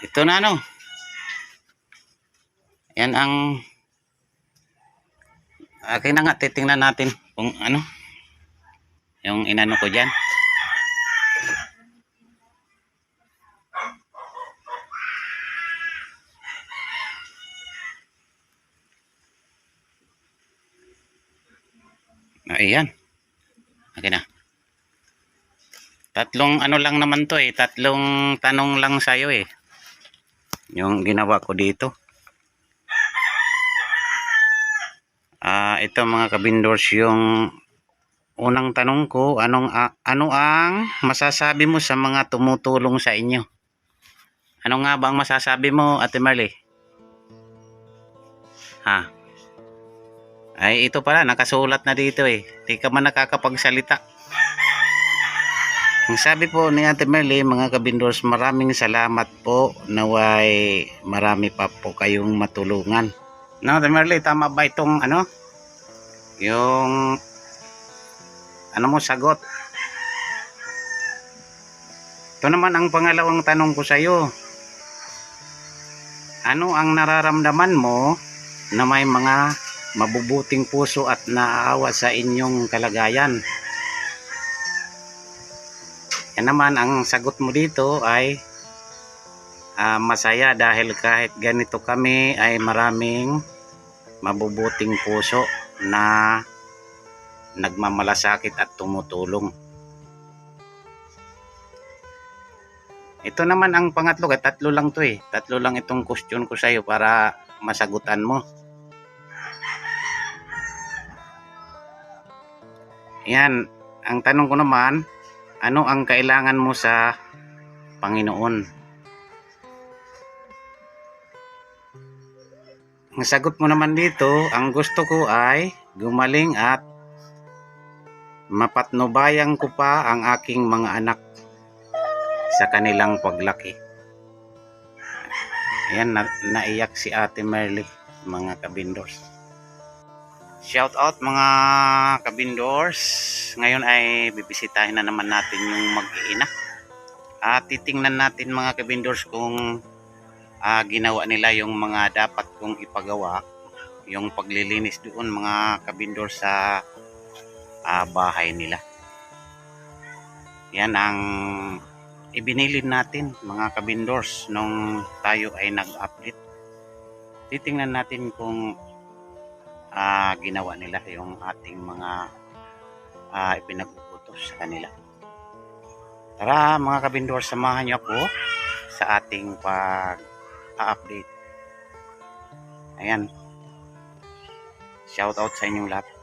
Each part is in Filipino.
Ito na ano. Yan ang akin na nga titingnan natin kung ano yung inano ko diyan. Ayan. Akin na. Tatlong ano lang naman to eh. Tatlong tanong lang sa'yo eh. Yung ginawa ko dito. Ah, ito mga kabindors yung unang tanong ko, anong a- ano ang masasabi mo sa mga tumutulong sa inyo? Ano nga ba ang masasabi mo, Ate Marley? Ha? Ay, ito pala, nakasulat na dito eh. Di ka man nakakapagsalita. Ang sabi po ni Ate Merly, mga kabindors, maraming salamat po. Naway marami pa po kayong matulungan. No, Ate Merly, tama ba itong ano? Yung ano mo sagot? Ito naman ang pangalawang tanong ko sa iyo. Ano ang nararamdaman mo na may mga mabubuting puso at naaawa sa inyong kalagayan? Yan naman, ang sagot mo dito ay ah, masaya dahil kahit ganito kami ay maraming mabubuting puso na nagmamalasakit at tumutulong. Ito naman ang pangatlo, eh, tatlo lang to eh. Tatlo lang itong question ko sa'yo para masagutan mo. Yan, ang tanong ko naman, ano ang kailangan mo sa Panginoon? Ang sagot mo naman dito, ang gusto ko ay gumaling at mapatnubayan ko pa ang aking mga anak sa kanilang paglaki. Ayan, na, naiyak si Ate Merly, mga kabindors. Shout out mga kabindors. Ngayon ay bibisitahin na naman natin yung mag-iina. At titingnan natin mga kabindors kung ah, ginawa nila yung mga dapat kong ipagawa. Yung paglilinis doon mga kabindors sa ah, bahay nila. Yan ang ibinilin natin mga kabindors nung tayo ay nag-update. Titingnan natin kung ah, ginawa nila yung ating mga uh, ipinag-utos sa kanila. Tara mga kabindor, samahan niyo ako sa ating pag-update. Ayan. Shout out sa inyong lahat.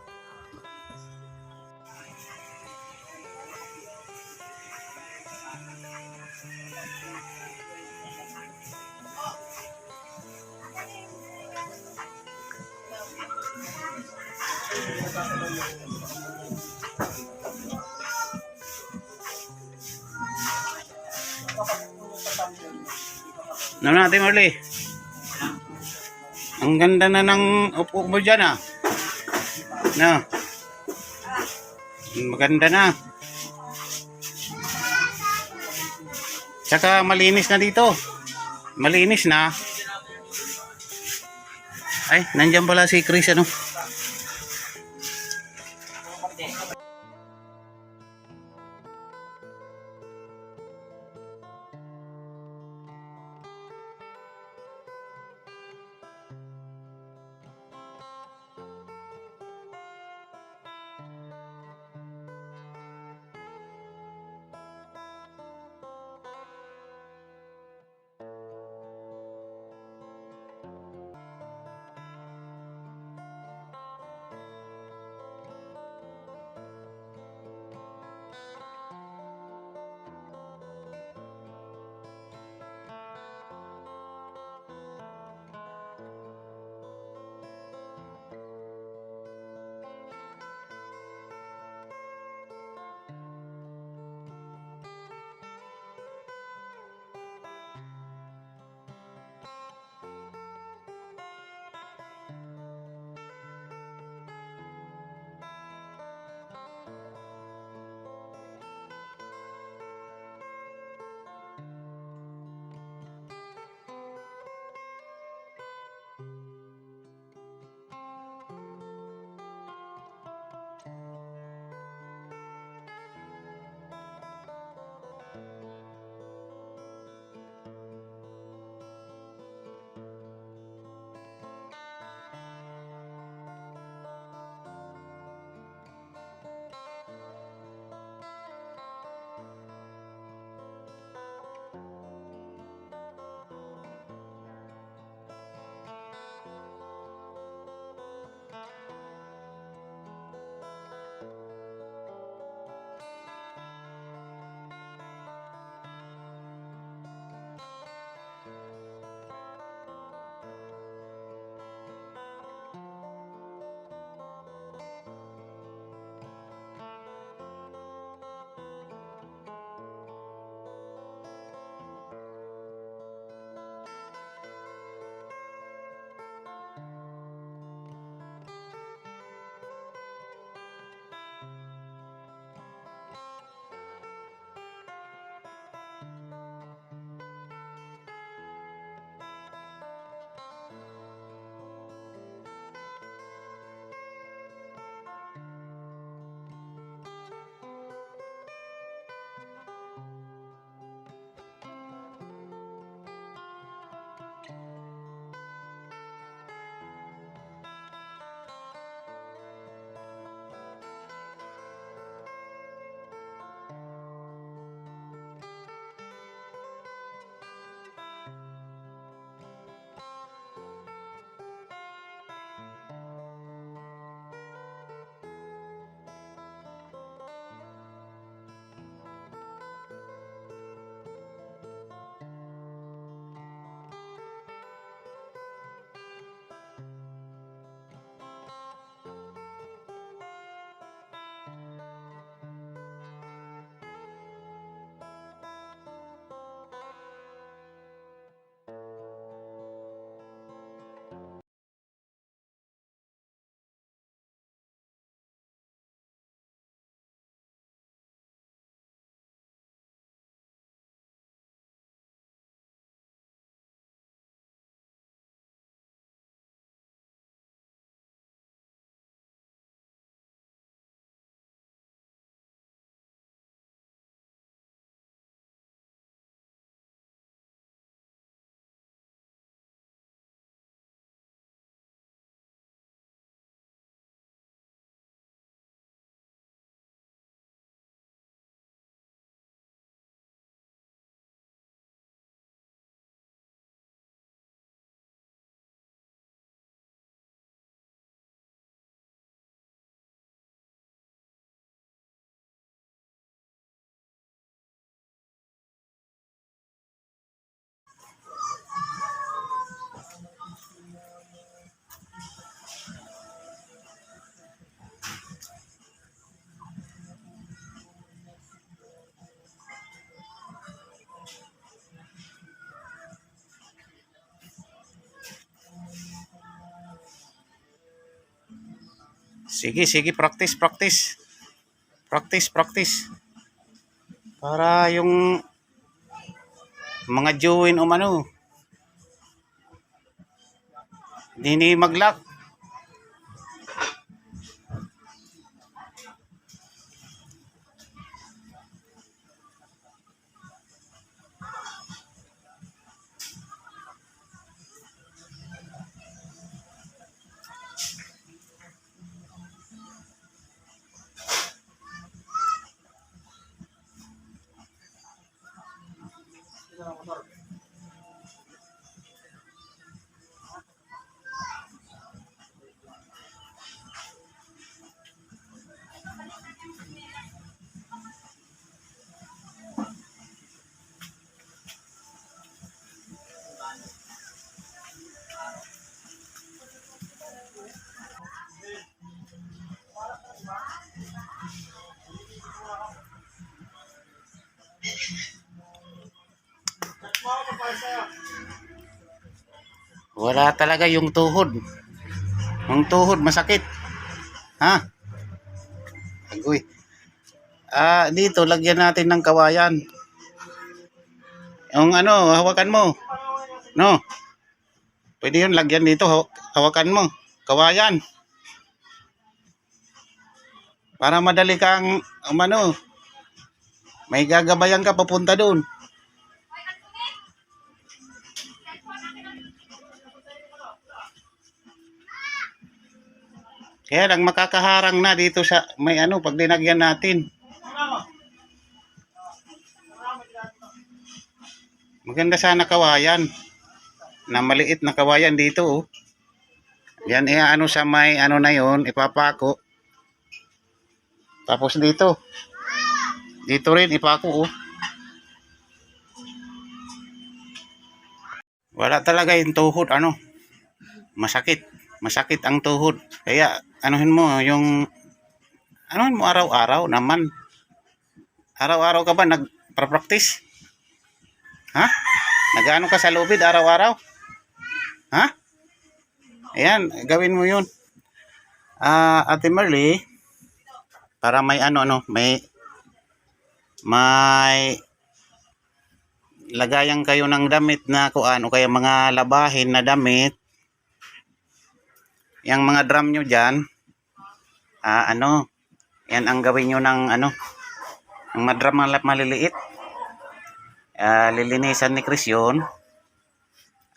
Ano natin Marley? Ang ganda na ng upo mo dyan ah. Na. Maganda na. Tsaka malinis na dito. Malinis na. Ay, nandyan pala si Chris ano. Sige, sige, practice, practice. Practice, practice. Para yung mga join o ano, hindi ni mag-lock. Wala talaga yung tuhod. Yung tuhod masakit. Ha? Agoy. Ah, dito lagyan natin ng kawayan. Yung ano, hawakan mo. No. Pwede yun lagyan dito, haw- hawakan mo. Kawayan. Para madali kang um, ano, may gagabayan ka papunta doon. Kaya lang makakaharang na dito sa may ano pag dinagyan natin. Maganda sana kawayan. Na maliit na kawayan dito oh. Yan eh ano sa may ano na yon ipapako. Tapos dito. Dito rin ipako oh. Wala talaga yung tuhod ano. Masakit. Masakit ang tuhod. Kaya anuhin mo yung anuhin mo araw-araw naman. Araw-araw ka ba nagpa-practice? Ha? Nagano ka sa lubid araw-araw? Ha? Ayan, gawin mo yun. Ah, Ate Marley, para may ano ano, may may lagayan kayo ng damit na kuan o kaya mga labahin na damit yung mga drum nyo dyan, ah, ano, yan ang gawin nyo ng, ano, ng mga drum na maliliit. Ah, lilinisan ni Chris yun.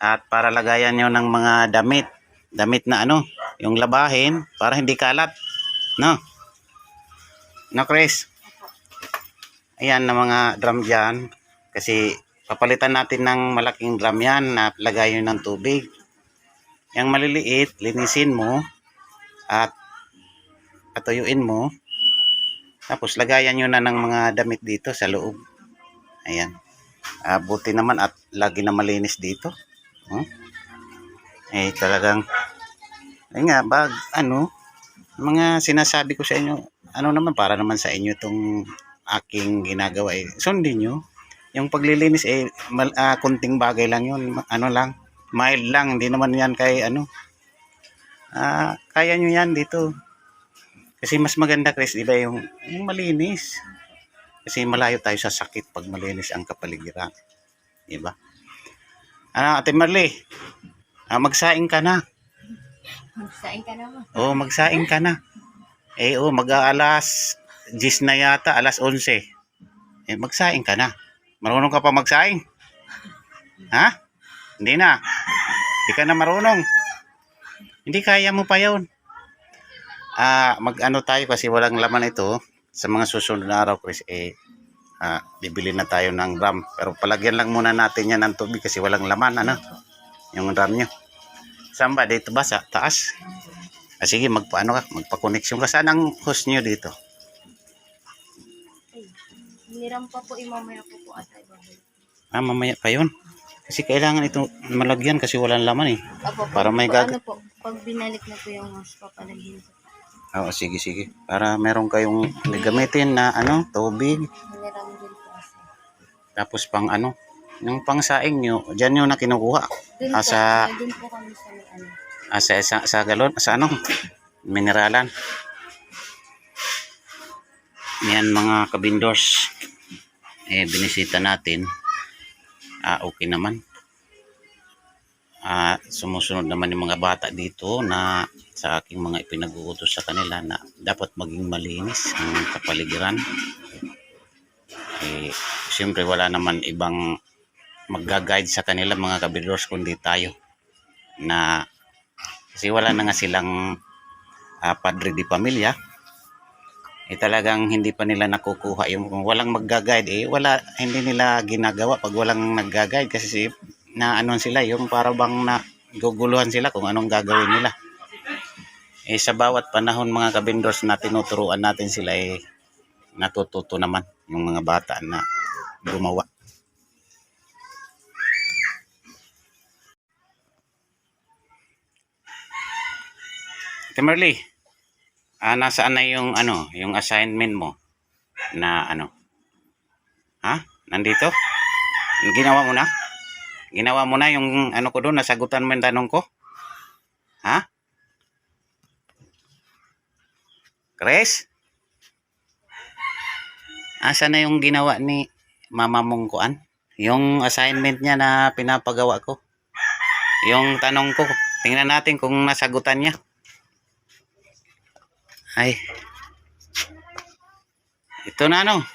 At para lagayan nyo ng mga damit. Damit na ano, yung labahin, para hindi kalat. No? No, Chris? Ayan na mga drum dyan. Kasi papalitan natin ng malaking drum yan na lagayan ng tubig. Yung maliliit, linisin mo at patuyuin mo. Tapos lagayan nyo na ng mga damit dito sa loob. Ayan. Ah, buti naman at lagi na malinis dito. Hmm? Eh talagang ay nga bag ano mga sinasabi ko sa inyo ano naman para naman sa inyo itong aking ginagawa eh. Sundin nyo. Yung paglilinis eh mal, ah, kunting bagay lang yun. Ano lang mild lang, hindi naman yan kay ano. Ah, kaya nyo yan dito. Kasi mas maganda, Chris, di ba, yung, yung malinis. Kasi malayo tayo sa sakit pag malinis ang kapaligiran. Di ba? Ano, Ate Marley, ah, magsaing ka na. Magsain ka naman. Oo, magsaing ka na. Eh, oo, mag-aalas 10 na yata, alas 11. Eh, magsaing ka na. Marunong ka pa magsaing? Ha? Hindi na. Hindi ka na marunong. Hindi kaya mo pa yun. Ah, mag-ano tayo kasi walang laman ito. Sa mga susunod na araw, Chris, eh, ah, bibili na tayo ng ram. Pero palagyan lang muna natin yan ng tubig kasi walang laman, ano? Yung ram nyo. Saan ba? Dito ba? Sa taas? Ah, sige, magpaano ka? Magpa-connection ka. Saan ang host nyo dito? Ay, niram pa po, imamaya po po atay babalik. Ah, mamaya pa yun. Kasi kailangan ito malagyan kasi walang laman eh. Apo, Para may po, gag- ano po, pag binalik na po yung mas papalagyan ko. Oo, sige, sige. Para meron kayong gagamitin na ano, tubig. Niram din po kasi. Tapos pang ano, yung pang saing nyo, dyan nyo na kinukuha. Dun Ah, po, sa- ay, dun po kami sa may ano. Ah, sa, sa, sa galon, sa ano, mineralan. Yan mga kabindors. Eh, binisita natin. Ah, okay naman. Ah, sumusunod naman yung mga bata dito na sa aking mga ipinag-uutos sa kanila na dapat maging malinis ang kapaligiran. Eh, siyempre wala naman ibang magga-guide sa kanila mga kabindors kundi tayo na kasi wala na nga silang ah, padre di pamilya eh talagang hindi pa nila nakukuha yung kung walang magga-guide eh wala hindi nila ginagawa pag walang nagga-guide kasi si, na ano sila yung para bang na guguluhan sila kung anong gagawin nila. Eh sa bawat panahon mga kabindors na tinuturuan natin sila eh natututo naman yung mga bata na gumawa. Kimberly, ah, nasaan na yung ano, yung assignment mo na ano? Ha? Nandito? Ginawa mo na? Ginawa mo na yung ano ko doon, nasagutan mo yung tanong ko? Ha? Chris? Asa na yung ginawa ni mama mong kuan? Yung assignment niya na pinapagawa ko? Yung tanong ko, tingnan natin kung nasagutan niya. Ay. Ito na ano.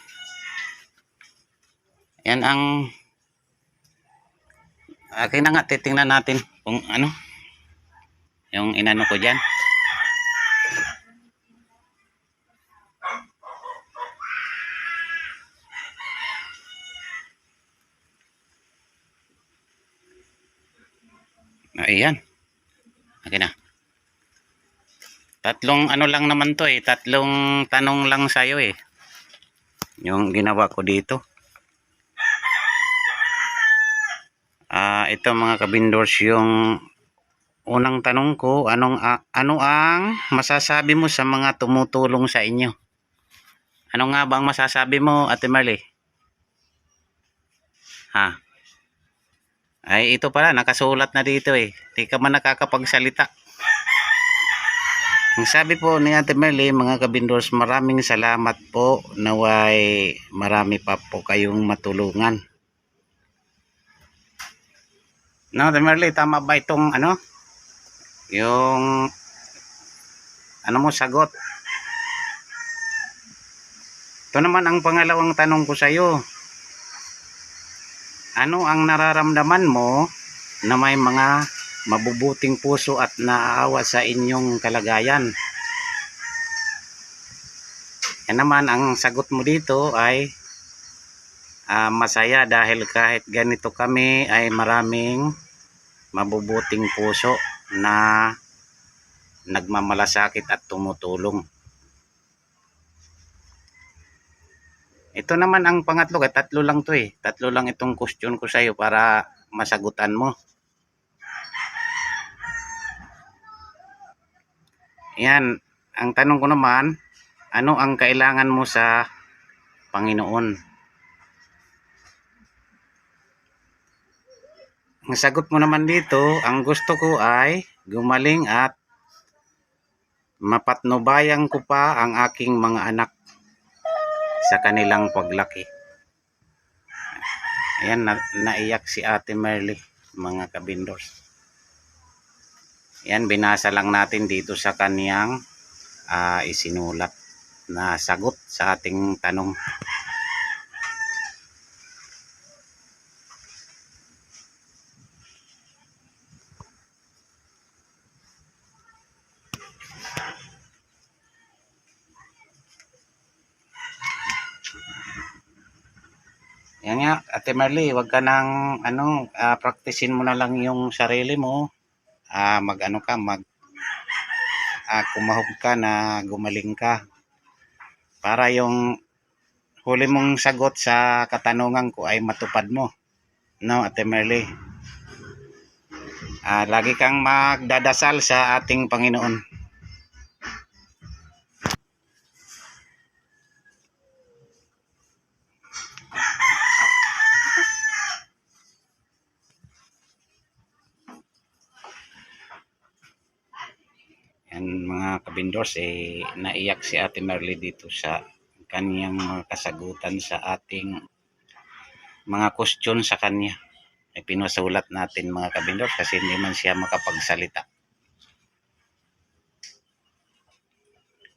Yan ang akin na nga titingnan natin kung ano yung inano ko diyan. Ayan. Akin na. Tatlong ano lang naman to eh. Tatlong tanong lang sa'yo eh. Yung ginawa ko dito. Ah, ito mga kabindors yung unang tanong ko, anong a- ano ang masasabi mo sa mga tumutulong sa inyo? Ano nga bang masasabi mo, Ate Marley? Ha? Ay, ito pala, nakasulat na dito eh. Di ka man nakakapagsalita. Ang sabi po ni Ate Merly, mga kabindors, maraming salamat po. Naway marami pa po kayong matulungan. No, Ate Merly, tama ba itong ano? Yung ano mo sagot? Ito naman ang pangalawang tanong ko sa iyo. Ano ang nararamdaman mo na may mga mabubuting puso at naaawa sa inyong kalagayan. Yan naman, ang sagot mo dito ay ah, masaya dahil kahit ganito kami ay maraming mabubuting puso na nagmamalasakit at tumutulong. Ito naman ang pangatlo, tatlo lang to eh. Tatlo lang itong question ko sa iyo para masagutan mo. Yan, ang tanong ko naman, ano ang kailangan mo sa Panginoon? Ang sagot mo naman dito, ang gusto ko ay gumaling at mapatnubayan ko pa ang aking mga anak sa kanilang paglaki. Ayan, na, naiyak si Ate Merly, mga kabindors. Yan, binasa lang natin dito sa kaniyang ah, isinulat na sagot sa ating tanong. Yan nga, Ate Marley, wag ka nang ano, ah, praktisin mo na lang yung sarili mo. Ah, mag ano ka, mag ah, kumahog ka na gumaling ka. Para yung huli mong sagot sa katanungan ko ay matupad mo. No, Ate Marley. Ah, lagi kang magdadasal sa ating Panginoon. Yan mga kabindors, eh, naiyak si Ate Marley dito sa kanyang mga kasagutan sa ating mga question sa kanya. Ay pinusulat natin mga kabindor kasi hindi man siya makapagsalita.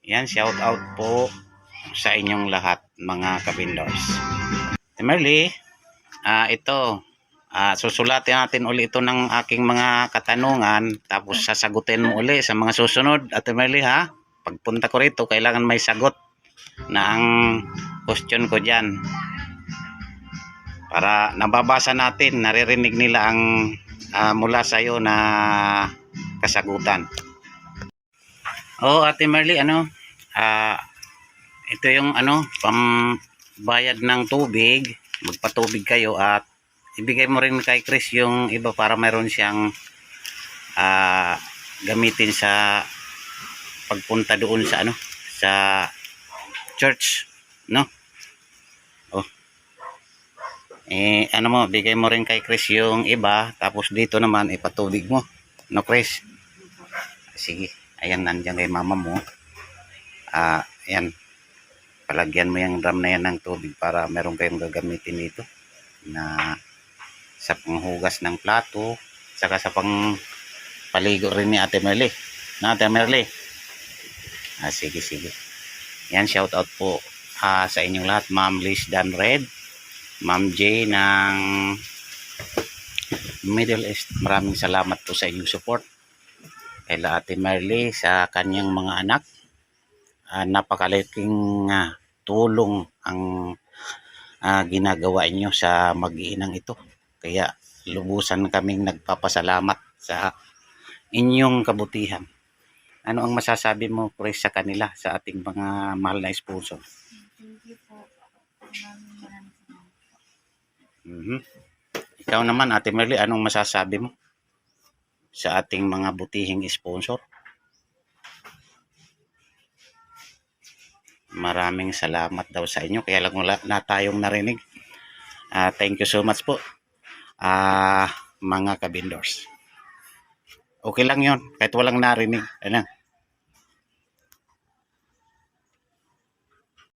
Yan, shout out po sa inyong lahat mga kabindors. Merly, ah ito, ah susulatin natin uli ito ng aking mga katanungan tapos sasagutin mo uli sa mga susunod. At Merly ha, pagpunta ko rito, kailangan may sagot na ang question ko dyan. Para nababasa natin, naririnig nila ang ah, mula sa iyo na kasagutan. Oh, Ate Merly, ano? Ah, ito yung ano, pambayad ng tubig. Magpatubig kayo at ibigay mo rin kay Chris yung iba para mayroon siyang ah, gamitin sa pagpunta doon sa ano, sa church, no? Oh. Eh, ano mo, bigay mo rin kay Chris yung iba, tapos dito naman, ipatubig mo. No, Chris? Sige, ayan, nandiyan kay mama mo. Ah, ayan. Palagyan mo yung drum na yan ng tubig para meron kayong gagamitin dito na sa panghugas ng plato, saka sa pang paligo rin ni Ate Merly. Na Ate Merly? Ah, sige, sige. Yan, shout out po ah, sa inyong lahat. Ma'am Liz Dan Red, Ma'am J ng Middle East. Maraming salamat po sa inyong support. Kay Ate Merly sa kanyang mga anak. Ah, napakalaking ah, tulong ang ah, ginagawa inyo sa mag-iinang ito. Kaya lubusan kaming nagpapasalamat sa inyong kabutihan. Ano ang masasabi mo, Chris, sa kanila, sa ating mga mahal na sponsor? Thank you po. Mhm. Ikaw naman, Ate Merly, anong masasabi mo sa ating mga butihing sponsor? Maraming salamat daw sa inyo. Kaya lang wala na tayong narinig. Ah, thank you so much po. Ah, mga kabindors. Okay lang yon kahit walang narinig. Ano?